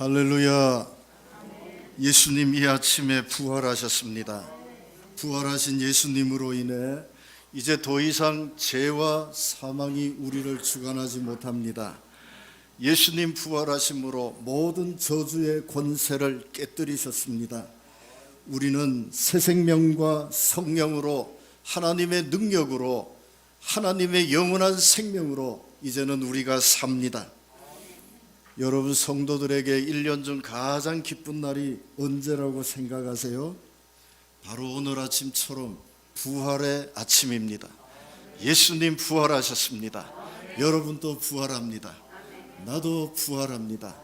할렐루야. 예수님 이 아침에 부활하셨습니다. 부활하신 예수님으로 인해 이제 더 이상 죄와 사망이 우리를 주관하지 못합니다. 예수님 부활하심으로 모든 저주의 권세를 깨뜨리셨습니다. 우리는 새 생명과 성령으로 하나님의 능력으로 하나님의 영원한 생명으로 이제는 우리가 삽니다. 여러분 성도들에게 1년 중 가장 기쁜 날이 언제라고 생각하세요? 바로 오늘 아침처럼 부활의 아침입니다. 예수님 부활하셨습니다. 여러분도 부활합니다. 나도 부활합니다.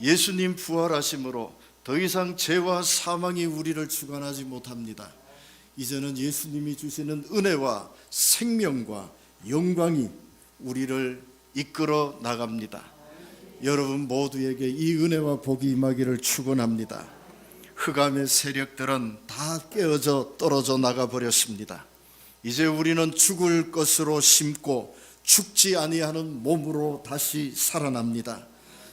예수님 부활하심으로 더 이상 죄와 사망이 우리를 주관하지 못합니다. 이제는 예수님이 주시는 은혜와 생명과 영광이 우리를 이끌어 나갑니다. 여러분 모두에게 이 은혜와 복이 임하기를 축원합니다. 흑암의 세력들은 다 깨어져 떨어져 나가 버렸습니다. 이제 우리는 죽을 것으로 심고 죽지 아니하는 몸으로 다시 살아납니다.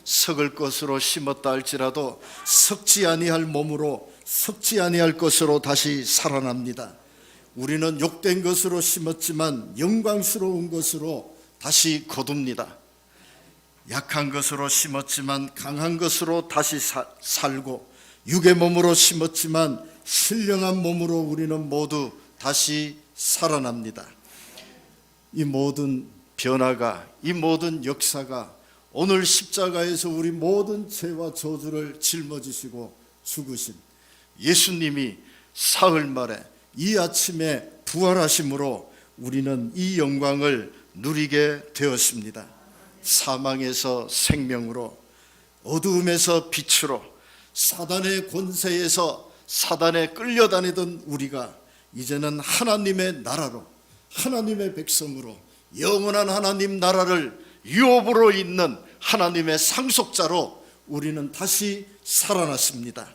썩을 것으로 심었다 할지라도 썩지 아니할 몸으로 썩지 아니할 것으로 다시 살아납니다. 우리는 욕된 것으로 심었지만 영광스러운 것으로 다시 거둡니다. 약한 것으로 심었지만 강한 것으로 다시 사- 살고 육의 몸으로 심었지만 신령한 몸으로 우리는 모두 다시 살아납니다. 이 모든 변화가 이 모든 역사가 오늘 십자가에서 우리 모든 죄와 저주를 짊어지시고 죽으신 예수님이 사흘 만에 이 아침에 부활하심으로 우리는 이 영광을 누리게 되었습니다. 사망에서 생명으로 어두움에서 빛으로 사단의 권세에서 사단에 끌려다니던 우리가 이제는 하나님의 나라로 하나님의 백성으로 영원한 하나님 나라를 유업으로 잇는 하나님의 상속자로 우리는 다시 살아났습니다.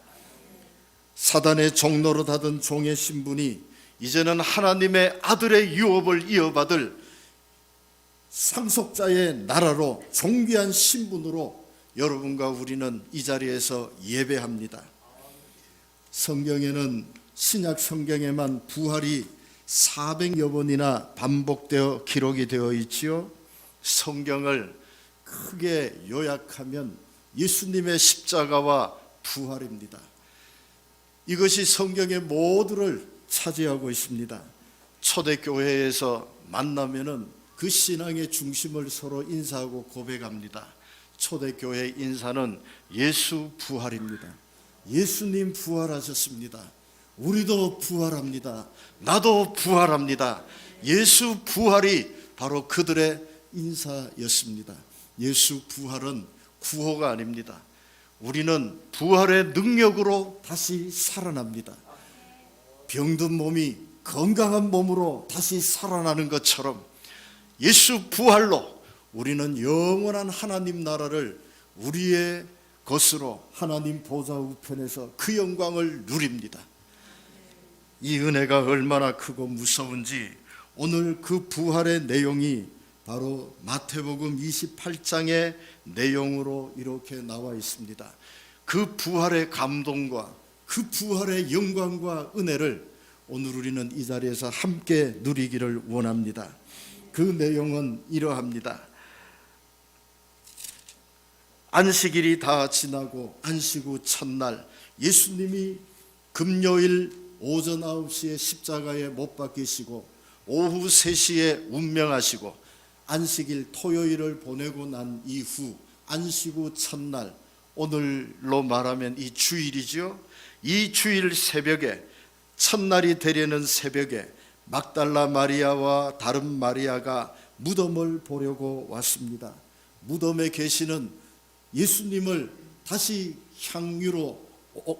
사단의 종로로 닫은 종의 신분이 이제는 하나님의 아들의 유업을 이어받을 상속자의 나라로 존귀한 신분으로 여러분과 우리는 이 자리에서 예배합니다. 성경에는 신약 성경에만 부활이 400여 번이나 반복되어 기록이 되어 있지요. 성경을 크게 요약하면 예수님의 십자가와 부활입니다. 이것이 성경의 모두를 차지하고 있습니다. 초대교회에서 만나면은 그 신앙의 중심을 서로 인사하고 고백합니다. 초대교회 인사는 예수 부활입니다. 예수님 부활하셨습니다. 우리도 부활합니다. 나도 부활합니다. 예수 부활이 바로 그들의 인사였습니다. 예수 부활은 구호가 아닙니다. 우리는 부활의 능력으로 다시 살아납니다. 병든 몸이 건강한 몸으로 다시 살아나는 것처럼 예수 부활로 우리는 영원한 하나님 나라를 우리의 것으로 하나님 보좌 우편에서 그 영광을 누립니다. 이 은혜가 얼마나 크고 무서운지 오늘 그 부활의 내용이 바로 마태복음 28장의 내용으로 이렇게 나와 있습니다. 그 부활의 감동과 그 부활의 영광과 은혜를 오늘 우리는 이 자리에서 함께 누리기를 원합니다. 그 내용은 이러합니다. 안식일이 다 지나고 안식 후 첫날 예수님이 금요일 오전 9시에 십자가에 못 박히시고 오후 3시에 운명하시고 안식일 토요일을 보내고 난 이후 안식 후 첫날 오늘로 말하면 이 주일이죠. 이 주일 새벽에 첫날이 되려는 새벽에 막달라 마리아와 다른 마리아가 무덤을 보려고 왔습니다. 무덤에 계시는 예수님을 다시 향유로 어,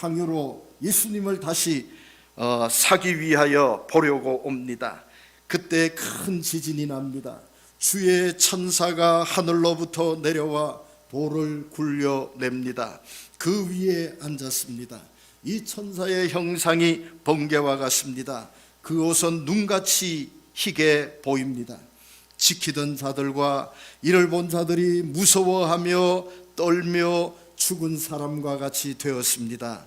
향유로 예수님을 다시 어, 사기 위하여 보려고 옵니다. 그때 큰 지진이 납니다. 주의 천사가 하늘로부터 내려와 돌을 굴려냅니다. 그 위에 앉았습니다. 이 천사의 형상이 번개와 같습니다. 그 옷은 눈같이 희게 보입니다. 지키던 자들과 이를 본 자들이 무서워하며 떨며 죽은 사람과 같이 되었습니다.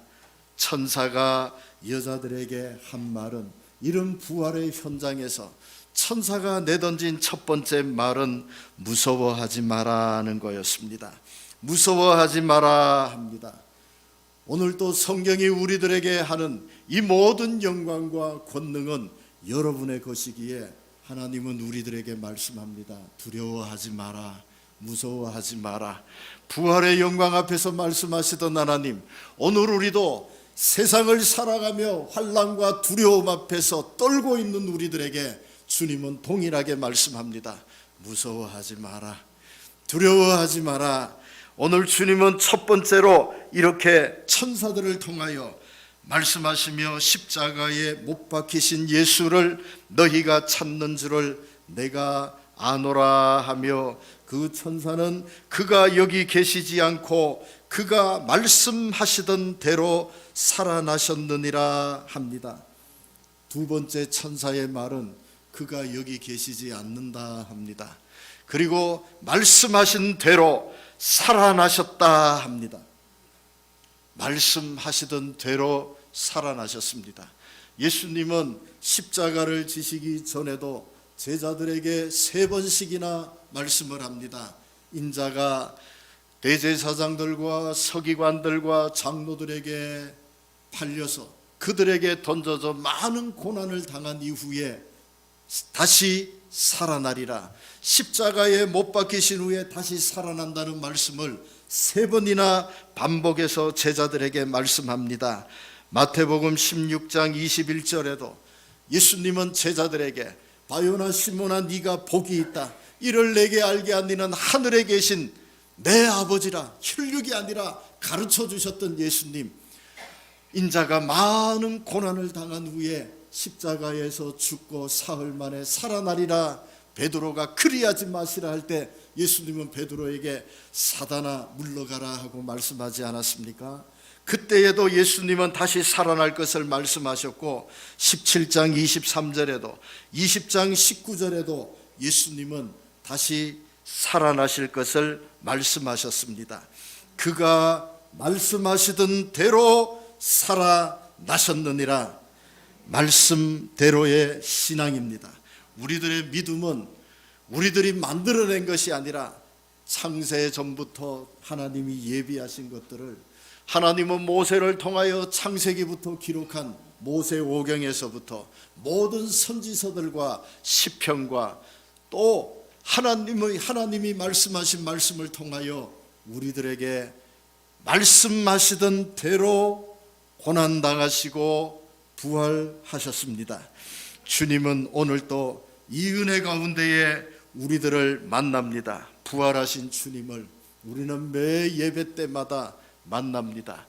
천사가 여자들에게 한 말은 이런 부활의 현장에서 천사가 내던진 첫 번째 말은 무서워하지 마라는 거였습니다. 무서워하지 마라 합니다. 오늘 또 성경이 우리들에게 하는 이 모든 영광과 권능은 여러분의 것이기에 하나님은 우리들에게 말씀합니다. 두려워하지 마라. 무서워하지 마라. 부활의 영광 앞에서 말씀하시던 하나님, 오늘 우리도 세상을 살아가며 환란과 두려움 앞에서 떨고 있는 우리들에게 주님은 동일하게 말씀합니다. 무서워하지 마라. 두려워하지 마라. 오늘 주님은 첫 번째로 이렇게 천사들을 통하여 말씀하시며 십자가에 못 박히신 예수를 너희가 찾는 줄을 내가 아노라 하며 그 천사는 그가 여기 계시지 않고 그가 말씀하시던 대로 살아나셨느니라 합니다. 두 번째 천사의 말은 그가 여기 계시지 않는다 합니다. 그리고 말씀하신 대로 살아나셨다 합니다. 말씀하시던 대로 살아나셨습니다. 예수님은 십자가를 지시기 전에도 제자들에게 세 번씩이나 말씀을 합니다. 인자가 대제사장들과 서기관들과 장로들에게 팔려서 그들에게 던져져 많은 고난을 당한 이후에 다시 살아나리라. 십자가에 못 박히신 후에 다시 살아난다는 말씀을 세 번이나 반복해서 제자들에게 말씀합니다. 마태복음 16장 21절에도 예수님은 제자들에게 바요나 시모나 네가 복이 있다. 이를 내게 알게 한 니는 하늘에 계신 내 아버지라 혈육이 아니라 가르쳐 주셨던 예수님 인자가 많은 고난을 당한 후에 십자가에서 죽고 사흘 만에 살아나리라 베드로가 그리하지 마시라 할 때 예수님은 베드로에게 사단아 물러가라 하고 말씀하지 않았습니까? 그때에도 예수님은 다시 살아날 것을 말씀하셨고 17장 23절에도 20장 19절에도 예수님은 다시 살아나실 것을 말씀하셨습니다. 그가 말씀하시던 대로 살아나셨느니라 말씀대로의 신앙입니다. 우리들의 믿음은 우리들이 만들어낸 것이 아니라 창세 전부터 하나님이 예비하신 것들을 하나님은 모세를 통하여 창세기부터 기록한 모세 오경에서부터 모든 선지서들과 시편과 또 하나님의 하나님이 말씀하신 말씀을 통하여 우리들에게 말씀하시던 대로 고난 당하시고 부활하셨습니다. 주님은 오늘 또이 은혜 가운데에 우리들을 만납니다. 부활하신 주님을 우리는 매 예배 때마다 만납니다.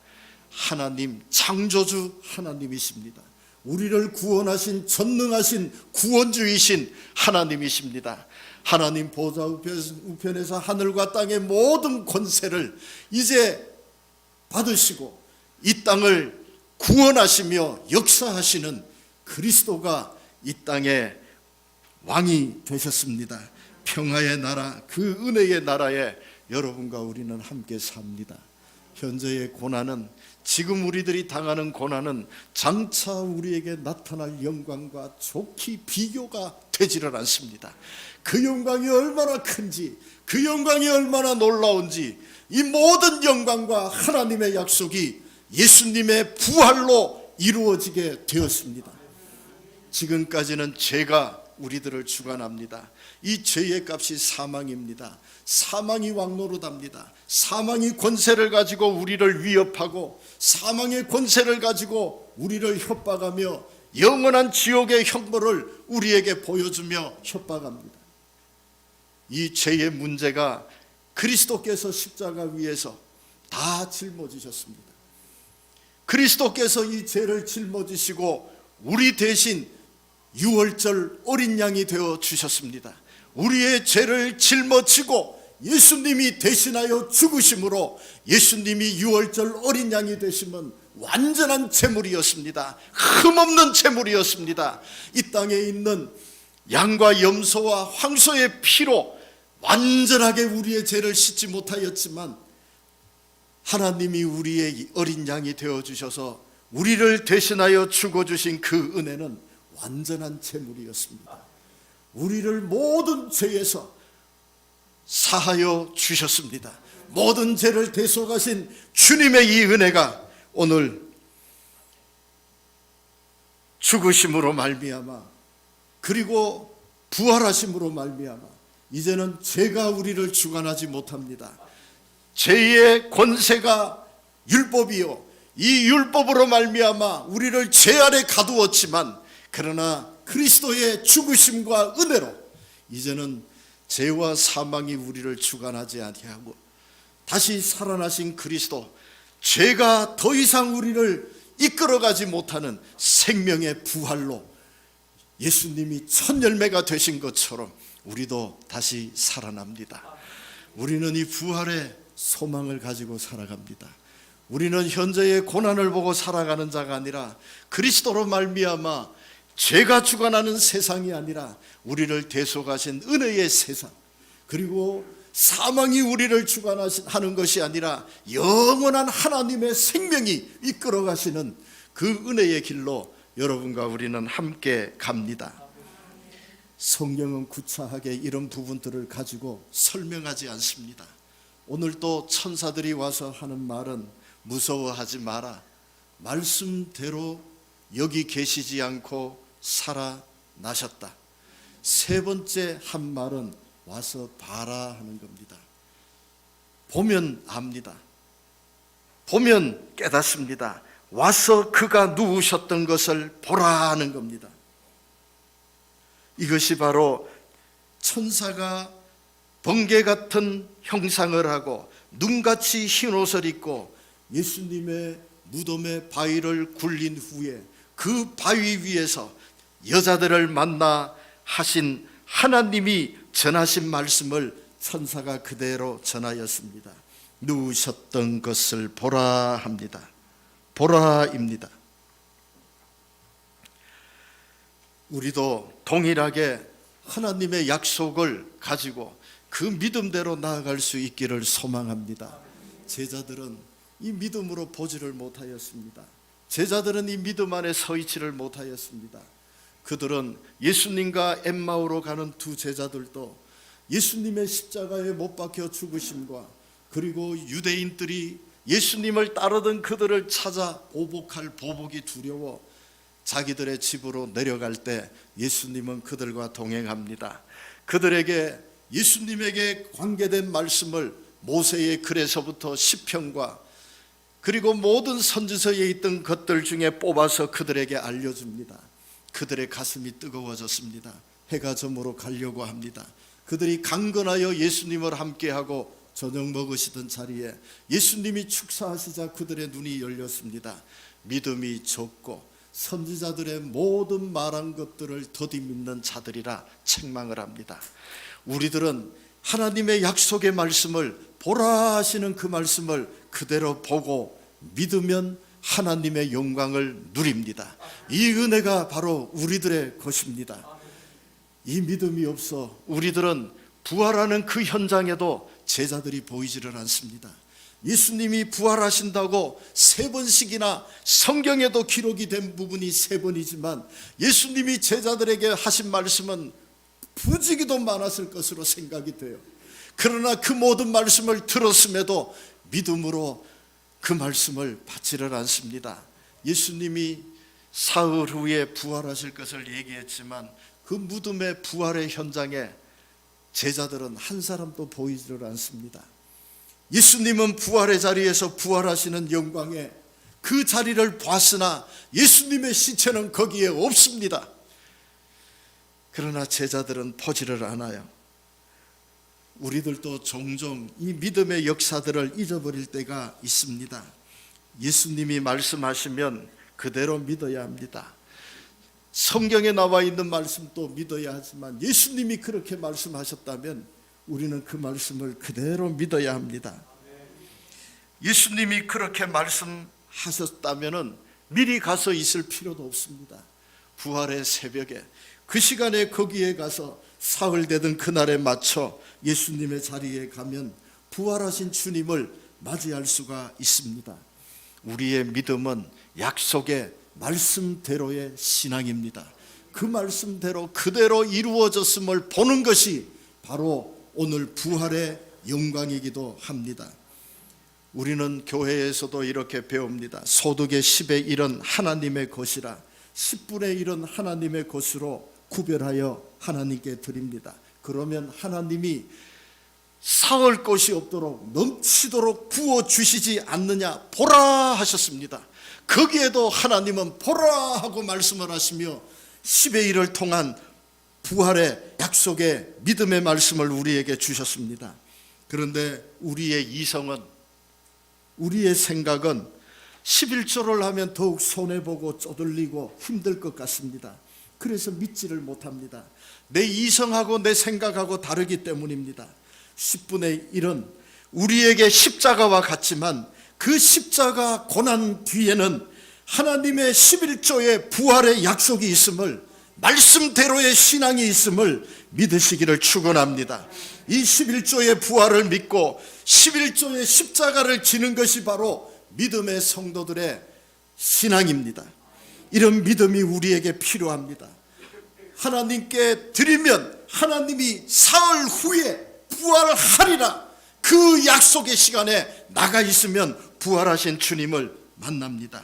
하나님 창조주 하나님이십니다. 우리를 구원하신 전능하신 구원주이신 하나님이십니다. 하나님 보좌 우편에서 하늘과 땅의 모든 권세를 이제 받으시고 이 땅을 구원하시며 역사하시는 그리스도가 이 땅에 왕이 되셨습니다. 평화의 나라, 그 은혜의 나라에 여러분과 우리는 함께 삽니다. 현재의 고난은 지금 우리들이 당하는 고난은 장차 우리에게 나타날 영광과 좋게 비교가 되지를 않습니다. 그 영광이 얼마나 큰지, 그 영광이 얼마나 놀라운지, 이 모든 영광과 하나님의 약속이 예수님의 부활로 이루어지게 되었습니다. 지금까지는 죄가 우리들을 주관합니다. 이 죄의 값이 사망입니다. 사망이 왕노릇합니다. 사망이 권세를 가지고 우리를 위협하고 사망의 권세를 가지고 우리를 협박하며 영원한 지옥의 형벌을 우리에게 보여주며 협박합니다. 이 죄의 문제가 그리스도께서 십자가 위에서 다 짊어지셨습니다. 그리스도께서 이 죄를 짊어지시고 우리 대신 유월절 어린 양이 되어 주셨습니다. 우리의 죄를 짊어지고 예수님이 대신하여 죽으심으로 예수님이 유월절 어린 양이 되시면 완전한 제물이었습니다. 흠없는 제물이었습니다. 이 땅에 있는 양과 염소와 황소의 피로 완전하게 우리의 죄를 씻지 못하였지만 하나님이 우리의 어린 양이 되어 주셔서 우리를 대신하여 죽어 주신 그 은혜는 완전한 재물이었습니다. 우리를 모든 죄에서 사하여 주셨습니다. 모든 죄를 대속하신 주님의 이 은혜가 오늘 죽으심으로 말미암아 그리고 부활하심으로 말미암아 이제는 죄가 우리를 주관하지 못합니다. 죄의 권세가 율법이요 이 율법으로 말미암아 우리를 죄 아래 가두었지만 그러나 그리스도의 죽으심과 은혜로 이제는 죄와 사망이 우리를 주관하지 아니하고 다시 살아나신 그리스도 죄가 더 이상 우리를 이끌어가지 못하는 생명의 부활로 예수님이 첫 열매가 되신 것처럼 우리도 다시 살아납니다. 우리는 이 부활의 소망을 가지고 살아갑니다. 우리는 현재의 고난을 보고 살아가는 자가 아니라 그리스도로 말미암아 죄가 주관하는 세상이 아니라 우리를 대속하신 은혜의 세상 그리고 사망이 우리를 주관하는 것이 아니라 영원한 하나님의 생명이 이끌어 가시는 그 은혜의 길로 여러분과 우리는 함께 갑니다. 성경은 구차하게 이런 부분들을 가지고 설명하지 않습니다. 오늘 또 천사들이 와서 하는 말은 무서워하지 마라. 말씀대로 여기 계시지 않고 살아나셨다. 세 번째 한 말은 와서 봐라 하는 겁니다. 보면 압니다. 보면 깨닫습니다. 와서 그가 누우셨던 것을 보라 하는 겁니다. 이것이 바로 천사가 번개 같은 형상을 하고 눈같이 흰 옷을 입고 예수님의 무덤에 바위를 굴린 후에 그 바위 위에서 여자들을 만나 하신 하나님이 전하신 말씀을 천사가 그대로 전하였습니다. 누우셨던 것을 보라 합니다. 보라입니다. 우리도 동일하게 하나님의 약속을 가지고 그 믿음대로 나아갈 수 있기를 소망합니다. 제자들은 이 믿음으로 보지를 못하였습니다. 제자들은 이 믿음 안에 서 있지를 못하였습니다. 그들은 예수님과 엠마오로 가는 두 제자들도 예수님의 십자가에 못 박혀 죽으심과 그리고 유대인들이 예수님을 따르던 그들을 찾아 보복할 보복이 두려워 자기들의 집으로 내려갈 때 예수님은 그들과 동행합니다. 그들에게 예수님에게 관계된 말씀을 모세의 글에서부터 시편과 그리고 모든 선지서에 있던 것들 중에 뽑아서 그들에게 알려줍니다. 그들의 가슴이 뜨거워졌습니다. 해가 저물어 가려고 합니다. 그들이 강건하여 예수님을 함께하고 저녁 먹으시던 자리에 예수님이 축사하시자 그들의 눈이 열렸습니다. 믿음이 적고 선지자들의 모든 말한 것들을 더디 믿는 자들이라 책망을 합니다. 우리들은 하나님의 약속의 말씀을 보라 하시는 그 말씀을 그대로 보고 믿으면 하나님의 영광을 누립니다. 이 은혜가 바로 우리들의 것입니다. 이 믿음이 없어 우리들은 부활하는 그 현장에도 제자들이 보이지를 않습니다. 예수님이 부활하신다고 세 번씩이나 성경에도 기록이 된 부분이 세 번이지만 예수님이 제자들에게 하신 말씀은 부지기도 많았을 것으로 생각이 돼요. 그러나 그 모든 말씀을 들었음에도 믿음으로 그 말씀을 받지를 않습니다. 예수님이 사흘 후에 부활하실 것을 얘기했지만 그 무덤의 부활의 현장에 제자들은 한 사람도 보이지를 않습니다. 예수님은 부활의 자리에서 부활하시는 영광에 그 자리를 봤으나 예수님의 시체는 거기에 없습니다. 그러나 제자들은 보지를 않아요. 우리들도 종종 이 믿음의 역사들을 잊어버릴 때가 있습니다. 예수님이 말씀하시면 그대로 믿어야 합니다. 성경에 나와 있는 말씀도 믿어야 하지만 예수님이 그렇게 말씀하셨다면 우리는 그 말씀을 그대로 믿어야 합니다. 예수님이 그렇게 말씀하셨다면 미리 가서 있을 필요도 없습니다. 부활의 새벽에 그 시간에 거기에 가서 사흘 되던 그날에 맞춰 예수님의 자리에 가면 부활하신 주님을 맞이할 수가 있습니다. 우리의 믿음은 약속의 말씀대로의 신앙입니다. 그 말씀대로 그대로 이루어졌음을 보는 것이 바로 오늘 부활의 영광이기도 합니다. 우리는 교회에서도 이렇게 배웁니다. 소득의 10의 1은 하나님의 것이라 10분의 1은 하나님의 것으로 구별하여 하나님께 드립니다. 그러면 하나님이 사을 것이 없도록 넘치도록 부어 주시지 않느냐 보라 하셨습니다. 거기에도 하나님은 보라 하고 말씀을 하시며 10의 1을 통한 부활의 약속의 믿음의 말씀을 우리에게 주셨습니다. 그런데 우리의 이성은 우리의 생각은 11조를 하면 더욱 손해보고 쪼들리고 힘들 것 같습니다. 그래서 믿지를 못합니다. 내 이성하고 내 생각하고 다르기 때문입니다. 10분의 1은 우리에게 십자가와 같지만 그 십자가 고난 뒤에는 하나님의 11조의 부활의 약속이 있음을 말씀대로의 신앙이 있음을 믿으시기를 축원합니다. 이 11조의 부활을 믿고 11조의 십자가를 지는 것이 바로 믿음의 성도들의 신앙입니다. 이런 믿음이 우리에게 필요합니다. 하나님께 드리면 하나님이 사흘 후에 부활하리라 그 약속의 시간에 나가 있으면 부활하신 주님을 만납니다.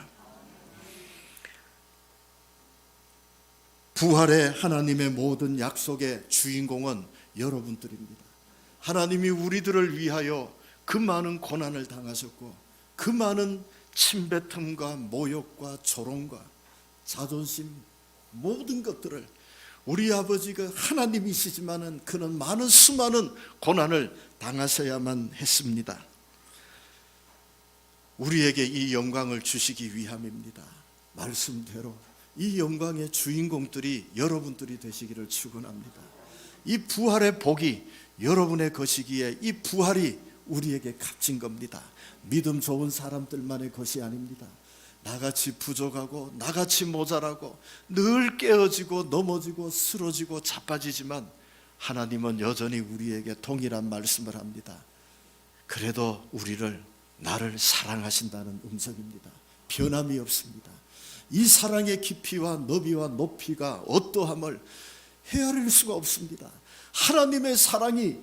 부활의 하나님의 모든 약속의 주인공은 여러분들입니다. 하나님이 우리들을 위하여 그 많은 고난을 당하셨고 그 많은 침뱉음과 모욕과 조롱과 자존심 모든 것들을 우리 아버지가 하나님이시지만은 그는 많은 수많은 고난을 당하셔야만 했습니다. 우리에게 이 영광을 주시기 위함입니다. 말씀대로 이 영광의 주인공들이 여러분들이 되시기를 축원합니다. 이 부활의 복이 여러분의 것이기에 이 부활이 우리에게 값진 겁니다. 믿음 좋은 사람들만의 것이 아닙니다. 나같이 부족하고 나같이 모자라고 늘 깨어지고 넘어지고 쓰러지고 자빠지지만 하나님은 여전히 우리에게 동일한 말씀을 합니다. 그래도 우리를 나를 사랑하신다는 음성입니다. 변함이 없습니다. 이 사랑의 깊이와 너비와 높이가 어떠함을 헤아릴 수가 없습니다. 하나님의 사랑이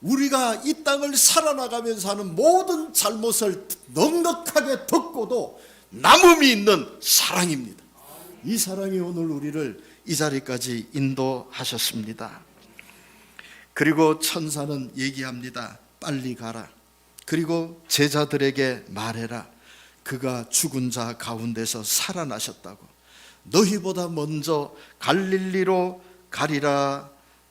우리가 이 땅을 살아나가면서 하는 모든 잘못을 넉넉하게 덮고도 남음이 있는 사랑입니다. 이 사랑이 오늘 우리를 이 자리까지 인도하셨습니다. 그리고 천사는 얘기합니다. 빨리 가라. 그리고 제자들에게 말해라. 그가 죽은 자 가운데서 살아나셨다고. 너희보다 먼저 갈릴리로 가리라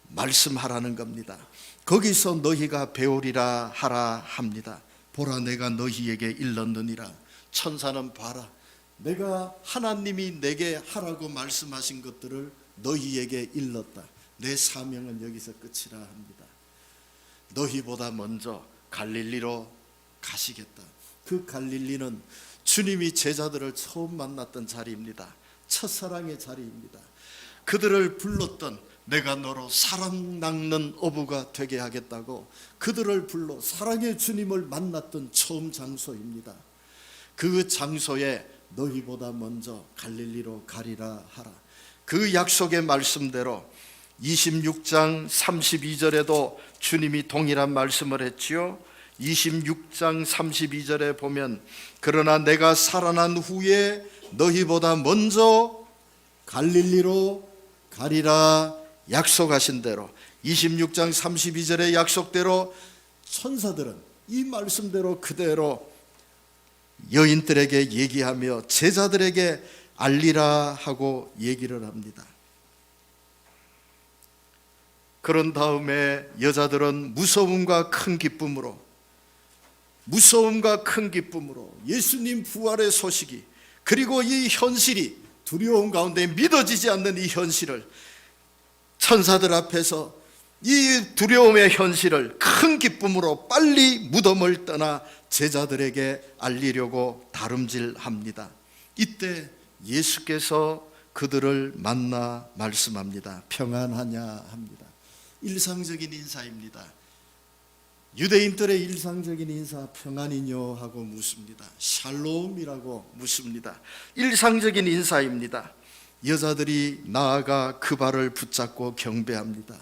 말씀하라는 겁니다. 거기서 너희가 배우리라 하라 합니다. 보라 내가 너희에게 일렀느니라. 천사는 봐라. 내가 하나님이 내게 하라고 말씀하신 것들을 너희에게 일렀다. 내 사명은 여기서 끝이라 합니다. 너희보다 먼저 갈릴리로 가시겠다. 그 갈릴리는 주님이 제자들을 처음 만났던 자리입니다. 첫사랑의 자리입니다. 그들을 불렀던 내가 너로 사랑 낚는 어부가 되게 하겠다고 그들을 불러 사랑의 주님을 만났던 처음 장소입니다. 그 장소에 너희보다 먼저 갈릴리로 가리라 하라. 그 약속의 말씀대로 26장 32절에도 주님이 동일한 말씀을 했지요. 26장 32절에 보면 그러나 내가 살아난 후에 너희보다 먼저 갈릴리로 가리라 약속하신 대로 26장 32절의 약속대로 천사들은 이 말씀대로 그대로 여인들에게 얘기하며 제자들에게 알리라 하고 얘기를 합니다. 그런 다음에 여자들은 무서움과 큰 기쁨으로 무서움과 큰 기쁨으로 예수님 부활의 소식이 그리고 이 현실이 두려움 가운데 믿어지지 않는 이 현실을 천사들 앞에서 이 두려움의 현실을 큰 기쁨으로 빨리 무덤을 떠나 제자들에게 알리려고 다름질합니다. 이때 예수께서 그들을 만나 말씀합니다. 평안하냐 합니다. 일상적인 인사입니다. 유대인들의 일상적인 인사 평안이뇨 하고 묻습니다. 샬롬이라고 묻습니다. 일상적인 인사입니다. 여자들이 나아가 그 발을 붙잡고 경배합니다.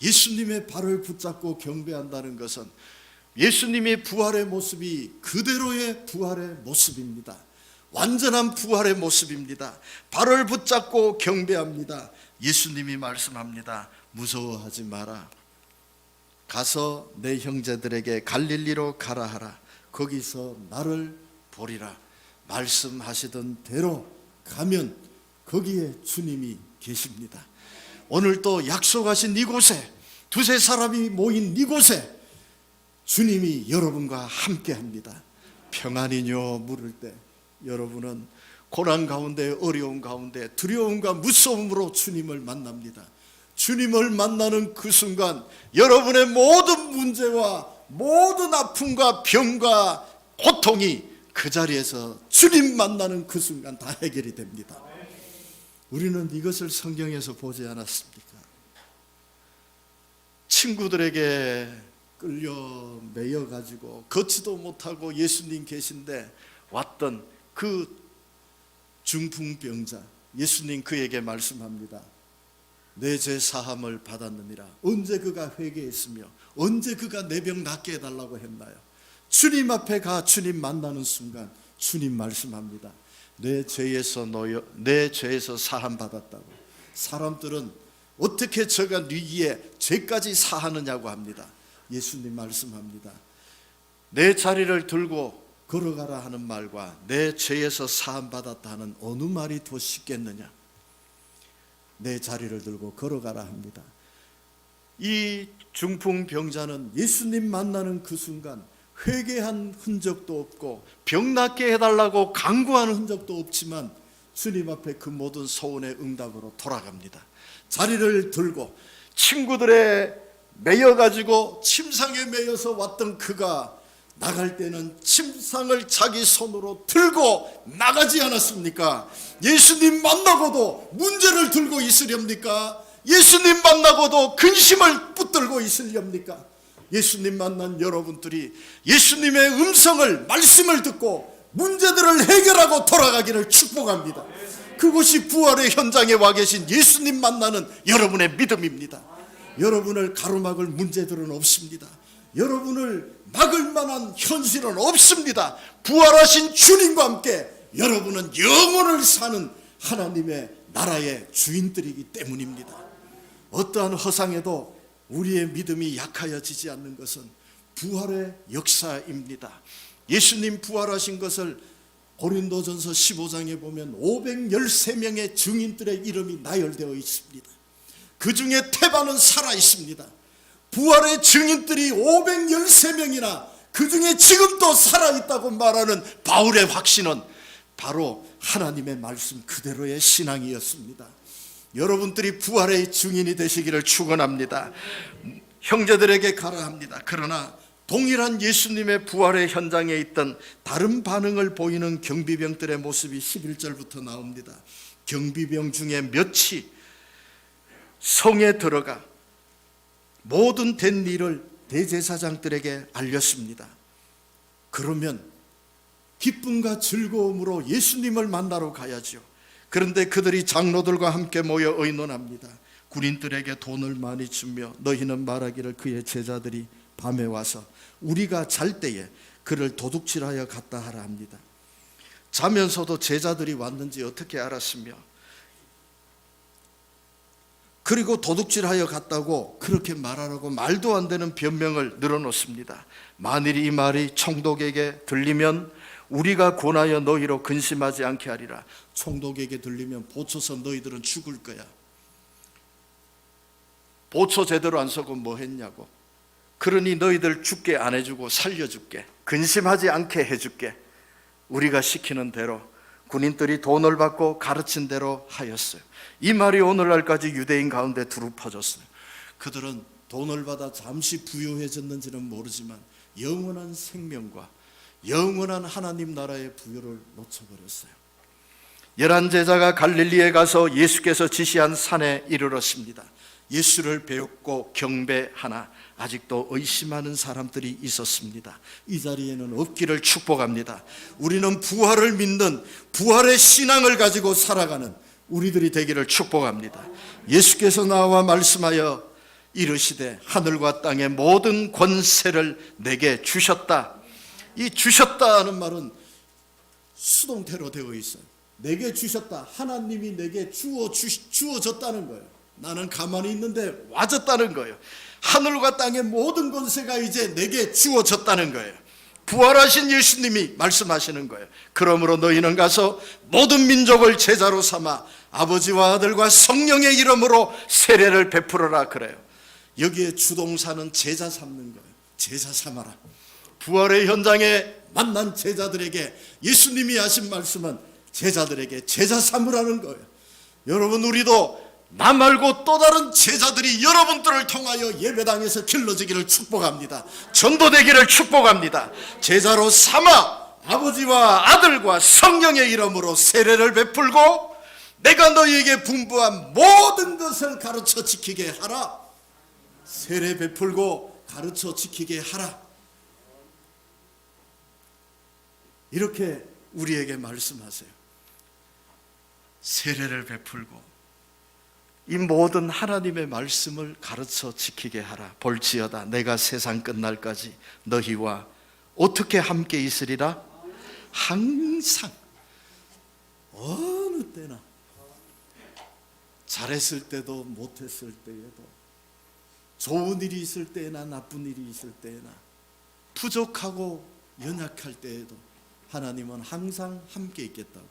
예수님의 발을 붙잡고 경배한다는 것은 예수님의 부활의 모습이 그대로의 부활의 모습입니다. 완전한 부활의 모습입니다. 발을 붙잡고 경배합니다. 예수님이 말씀합니다. 무서워하지 마라. 가서 내 형제들에게 갈릴리로 가라 하라. 거기서 나를 보리라. 말씀하시던 대로 가면 거기에 주님이 계십니다. 오늘 또 약속하신 이곳에 두세 사람이 모인 이곳에 주님이 여러분과 함께 합니다. 평안이뇨 물을 때 여러분은 고난 가운데 어려운 가운데 두려움과 무서움으로 주님을 만납니다. 주님을 만나는 그 순간 여러분의 모든 문제와 모든 아픔과 병과 고통이 그 자리에서 주님 만나는 그 순간 다 해결이 됩니다. 우리는 이것을 성경에서 보지 않았습니까? 친구들에게 끌려 매여 가지고 걷지도 못하고 예수님 계신데 왔던 그 중풍병자 예수님 그에게 말씀합니다. 내 죄 사함을 받았느니라. 언제 그가 회개했으며 언제 그가 내 병 낫게 해달라고 했나요? 주님 앞에 가 주님 만나는 순간 주님 말씀합니다. 내 죄에서 너여 내 죄에서 사함 받았다고. 사람들은 어떻게 저가 위기에 죄까지 사하느냐고 합니다. 예수님 말씀합니다. 내 자리를 들고 걸어가라 하는 말과 내 죄에서 사함 받았다 하는 어느 말이 더 쉽겠느냐? 내 자리를 들고 걸어가라 합니다. 이 중풍 병자는 예수님 만나는 그 순간 회개한 흔적도 없고 병 낫게 해달라고 강구하는 흔적도 없지만 주님 앞에 그 모든 소원의 응답으로 돌아갑니다. 자리를 들고 친구들의 매여 가지고 침상에 매여서 왔던 그가 나갈 때는 침상을 자기 손으로 들고 나가지 않았습니까? 예수님 만나고도 문제를 들고 있으렵니까? 예수님 만나고도 근심을 붙들고 있으렵니까? 예수님 만난 여러분들이 예수님의 음성을 말씀을 듣고 문제들을 해결하고 돌아가기를 축복합니다. 그것이 부활의 현장에 와 계신 예수님 만나는 여러분의 믿음입니다. 여러분을 가로막을 문제들은 없습니다. 여러분을 막을 만한 현실은 없습니다. 부활하신 주님과 함께 여러분은 영원을 사는 하나님의 나라의 주인들이기 때문입니다. 어떠한 허상에도 우리의 믿음이 약하여지지 않는 것은 부활의 역사입니다. 예수님 부활하신 것을 고린도전서 15장에 보면 513명의 증인들의 이름이 나열되어 있습니다. 그 중에 태반은 살아 있습니다. 부활의 증인들이 513명이나 그 중에 지금도 살아 있다고 말하는 바울의 확신은 바로 하나님의 말씀 그대로의 신앙이었습니다. 여러분들이 부활의 증인이 되시기를 축원합니다. 형제들에게 가라 합니다. 그러나 동일한 예수님의 부활의 현장에 있던 다른 반응을 보이는 경비병들의 모습이 11절부터 나옵니다. 경비병 중에 몇이 성에 들어가 모든 된 일을 대제사장들에게 알렸습니다. 그러면 기쁨과 즐거움으로 예수님을 만나러 가야죠. 그런데 그들이 장로들과 함께 모여 의논합니다. 군인들에게 돈을 많이 주며 너희는 말하기를 그의 제자들이 밤에 와서 우리가 잘 때에 그를 도둑질하여 갔다 하라 합니다. 자면서도 제자들이 왔는지 어떻게 알았으며 그리고 도둑질하여 갔다고 그렇게 말하라고 말도 안 되는 변명을 늘어놓습니다. 만일 이 말이 총독에게 들리면 우리가 권하여 너희로 근심하지 않게 하리라. 총독에게 들리면 보초서 너희들은 죽을 거야. 보초 제대로 안 서고 뭐 했냐고. 그러니 너희들 죽게 안 해주고 살려줄게. 근심하지 않게 해줄게. 우리가 시키는 대로 군인들이 돈을 받고 가르친 대로 하였어요. 이 말이 오늘날까지 유대인 가운데 두루 퍼졌어요. 그들은 돈을 받아 잠시 부유해졌는지는 모르지만 영원한 생명과 영원한 하나님 나라의 부여를 놓쳐버렸어요. 열한 제자가 갈릴리에 가서 예수께서 지시한 산에 이르렀습니다. 예수를 배웠고 경배하나 아직도 의심하는 사람들이 있었습니다. 이 자리에는 없기를 축복합니다. 우리는 부활을 믿는 부활의 신앙을 가지고 살아가는 우리들이 되기를 축복합니다. 예수께서 나와 말씀하여 이르시되 하늘과 땅의 모든 권세를 내게 주셨다. 이 주셨다는 말은 수동태로 되어 있어요. 내게 주셨다. 하나님이 내게 주어 주, 주어졌다는 거예요. 나는 가만히 있는데 와졌다는 거예요. 하늘과 땅의 모든 권세가 이제 내게 주어졌다는 거예요. 부활하신 예수님이 말씀하시는 거예요. 그러므로 너희는 가서 모든 민족을 제자로 삼아 아버지와 아들과 성령의 이름으로 세례를 베풀어라 그래요. 여기에 주동사는 제자 삼는 거예요. 제자 삼아라. 부활의 현장에 만난 제자들에게 예수님이 하신 말씀은 제자들에게 제자 삼으라는 거예요. 여러분 우리도 나 말고 또 다른 제자들이 여러분들을 통하여 예배당에서 길러지기를 축복합니다. 전도되기를 축복합니다. 제자로 삼아 아버지와 아들과 성령의 이름으로 세례를 베풀고 내가 너희에게 분부한 모든 것을 가르쳐 지키게 하라. 세례 베풀고 가르쳐 지키게 하라. 이렇게 우리에게 말씀하세요. 세례를 베풀고 이 모든 하나님의 말씀을 가르쳐 지키게 하라. 볼지어다 내가 세상 끝날까지 너희와 어떻게 함께 있으리라? 항상 어느 때나 잘했을 때도 못했을 때에도 좋은 일이 있을 때나 나쁜 일이 있을 때나 부족하고 연약할 때에도 하나님은 항상 함께 있겠다고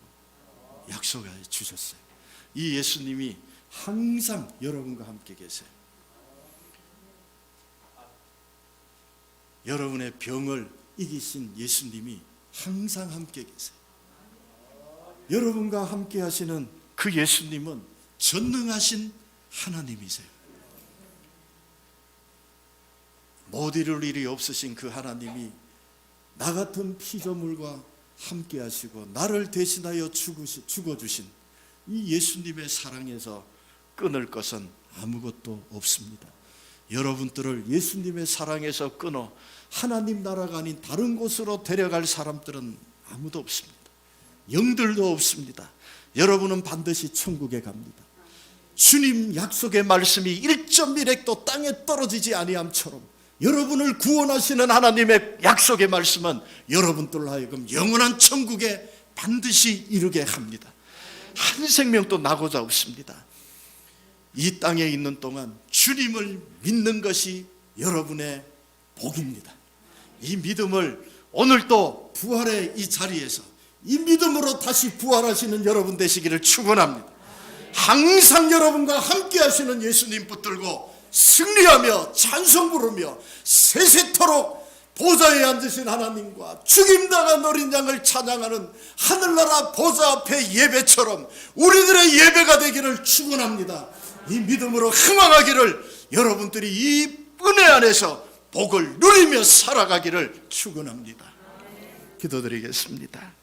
약속해 주셨어요. 이 예수님이 항상 여러분과 함께 계세요. 여러분의 병을 이기신 예수님이 항상 함께 계세요. 여러분과 함께 하시는 그 예수님은 전능하신 하나님이세요. 못 이룰 일이 없으신 그 하나님이 나 같은 피조물과 함께 하시고 나를 대신하여 죽어주신 이 예수님의 사랑에서 끊을 것은 아무것도 없습니다. 여러분들을 예수님의 사랑에서 끊어 하나님 나라가 아닌 다른 곳으로 데려갈 사람들은 아무도 없습니다. 영들도 없습니다. 여러분은 반드시 천국에 갑니다. 주님 약속의 말씀이 1.1핵도 땅에 떨어지지 아니함처럼 여러분을 구원하시는 하나님의 약속의 말씀은 여러분들로 하여금 영원한 천국에 반드시 이르게 합니다. 한 생명도 나고자 없습니다. 이 땅에 있는 동안 주님을 믿는 것이 여러분의 복입니다. 이 믿음을 오늘 또 부활의 이 자리에서 이 믿음으로 다시 부활하시는 여러분 되시기를 축원합니다. 항상 여러분과 함께 하시는 예수님 붙들고 승리하며 찬송 부르며 세세토록 보좌에 앉으신 하나님과 죽임당한 어린 양을 찬양하는 하늘나라 보좌 앞에 예배처럼 우리들의 예배가 되기를 축원합니다. 이 믿음으로 흥왕하기를 여러분들이 이 은혜 안에서 복을 누리며 살아가기를 축원합니다. 기도드리겠습니다.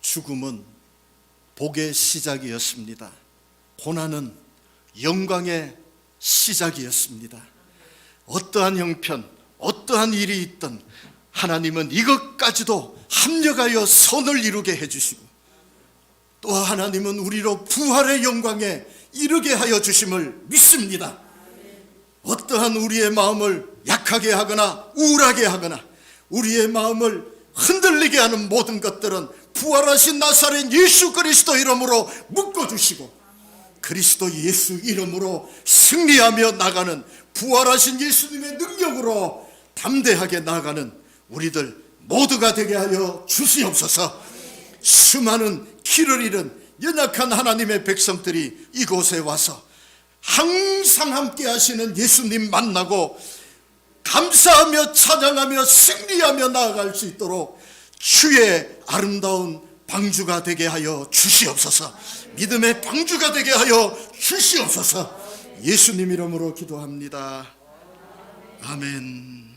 죽음은 복의 시작이었습니다. 고난은 영광의 시작이었습니다. 어떠한 형편, 어떠한 일이 있든 하나님은 이것까지도 합력하여 선을 이루게 해주시고 또 하나님은 우리로 부활의 영광에 이르게 하여 주심을 믿습니다. 어떠한 우리의 마음을 약하게 하거나 우울하게 하거나 우리의 마음을 흔들리게 하는 모든 것들은 부활하신 나사렛 예수 그리스도 이름으로 묶어주시고 그리스도 예수 이름으로 승리하며 나가는 부활하신 예수님의 능력으로 담대하게 나가는 우리들 모두가 되게 하여 주시옵소서. 수많은 길을 잃은 연약한 하나님의 백성들이 이곳에 와서 항상 함께 하시는 예수님 만나고 감사하며 찬양하며 승리하며 나아갈 수 있도록 주의 아름다운 방주가 되게 하여 주시옵소서. 믿음의 방주가 되게 하여 주시옵소서. 예수님 이름으로 기도합니다. 아멘.